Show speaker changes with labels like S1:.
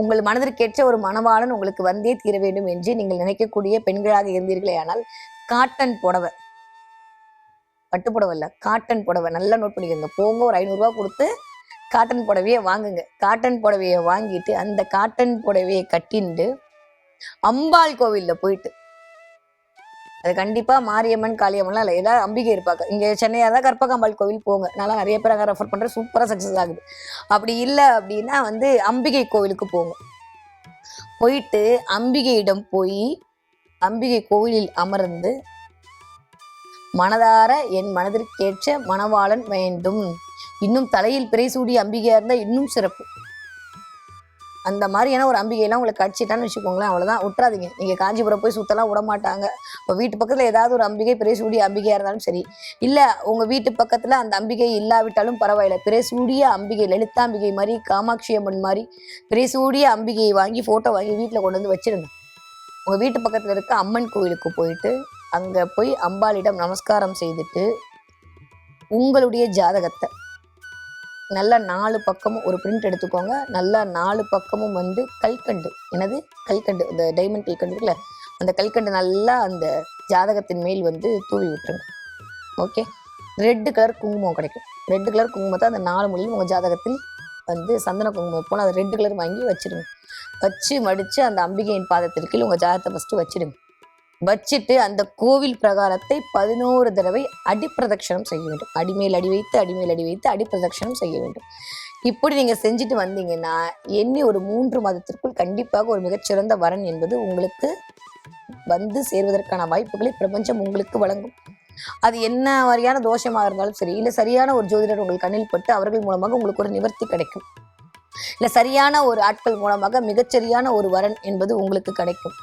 S1: உங்கள் மனதிற்கேற்ற ஒரு மணவாளன் உங்களுக்கு வந்தே தீர வேண்டும் என்று நீங்கள் நினைக்கக்கூடிய பெண்களாக இருந்தீர்களே ஆனால் காட்டன் புடவை. பட்டு புடவை இல்லை காட்டன் புடவை. நல்லா நோட் பண்ணிக்கோங்க. போங்க ஒரு ஐநூறுரூவா கொடுத்து காட்டன் புடவையை வாங்குங்க. காட்டன் புடவையை வாங்கிட்டு அந்த காட்டன் புடவையை கட்டிண்டு அம்பாள் கோவிலில் போயிட்டு அது கண்டிப்பாக மாரியம்மன் காளியம்மன்லாம் இல்லை. ஏதாவது அம்பிகை இருப்பாங்க. இங்கே சென்னையாக இருந்தால் கற்பகாம்பாள் கோவில் போங்க. நல்லா நிறைய பேர் அங்கே ரெஃபர் பண்ணுறேன் சூப்பராக சக்ஸஸ் ஆகுது. அப்படி இல்லை அப்படின்னா வந்து அம்பிகை கோவிலுக்கு போங்க. போயிட்டு அம்பிகையிடம் போய் அம்பிகை கோவிலில் அமர்ந்து மனதார என் மனதிற்கேற்ற மணவாளன் வேண்டும். இன்னும் தலையில் பிறை சூடி அம்பிகையாக இருந்தால் இன்னும் சிறப்பு. அந்த மாதிரியான ஒரு அம்பிகையெல்லாம் உங்களுக்கு கடிச்சிட்டான்னு வச்சுக்கோங்களேன் அவ்வளோதான் விட்றாதீங்க நீங்கள் காஞ்சிபுரம் போய் சுத்தலாம் விட மாட்டாங்க. இப்போ வீட்டு பக்கத்தில் ஏதாவது ஒரு அம்பிகை பிரேசூடிய அம்பிகையாக இருந்தாலும் சரி இல்லை உங்கள் வீட்டு பக்கத்தில் அந்த அம்பிகை இல்லாவிட்டாலும் பரவாயில்ல. பிரேசூடிய அம்பிகை லலிதாம்பிகை மாதிரி காமாட்சி அம்மன் மாதிரி பிரேசூடிய அம்பிகையை வாங்கி ஃபோட்டோ வாங்கி வீட்டில் கொண்டு வந்து வச்சுருங்க. உங்கள் வீட்டு பக்கத்தில் இருக்க அம்மன் கோவிலுக்கு போயிட்டு அங்கே போய் அம்பாளிடம் நமஸ்காரம் செய்துட்டு உங்களுடைய ஜாதகத்தை நல்லா நாலு பக்கமும் ஒரு பிரிண்ட் எடுத்துக்கோங்க. நல்லா நாலு பக்கமும் வந்து கல்கண்டு. எனது கல்கண்டு. இந்த டைமண்ட் கல்கண்டு இருக்குல்ல? அந்த கல்கண்டு நல்லா அந்த ஜாதகத்தின் மேல் வந்து தூவி விட்டுருங்க. ஓகே ரெட்டு கலர் குங்குமம் கிடைக்கும். ரெட்டு கலர் குங்குமத்தை அந்த நாலு மொழியும் உங்கள் ஜாதகத்தில் வந்து சந்தன குங்குமம் போனால் அதை ரெட்டு கலர் வாங்கி வச்சிடுங்க வச்சு மடித்து அந்த அம்பிகையின் பாதத்திற்கு உங்கள் ஜாதகத்தை ஃபஸ்ட்டு வச்சிடுங்க. வச்சுட்டு அந்த கோவில் பிரகாரத்தை பதினோரு தடவை அடிப்பிரதட்சணம் செய்ய வேண்டும். அடிமேல் அடி வைத்து அடிமேல் அடி வைத்து அடிப்பிரதட்சணம் செய்ய வேண்டும். இப்படி நீங்கள் செஞ்சுட்டு வந்தீங்கன்னா எண்ணி ஒரு மூன்று மாதத்திற்குள் கண்டிப்பாக ஒரு மிகச்சிறந்த வரன் என்பது உங்களுக்கு வந்து சேர்வதற்கான வாய்ப்புகளை பிரபஞ்சம் உங்களுக்கு வழங்கும். அது என்ன மாதிரியான தோஷமாக இருந்தாலும் சரி இல்லை சரியான ஒரு ஜோதிடர் உங்கள் கண்ணில் பட்டு அவர்கள் மூலமாக உங்களுக்கு ஒரு நிவர்த்தி கிடைக்கும். இல்லை சரியான ஒரு ஆட்கள் மூலமாக மிகச்சரியான ஒரு வரன் என்பது உங்களுக்கு கிடைக்கும்.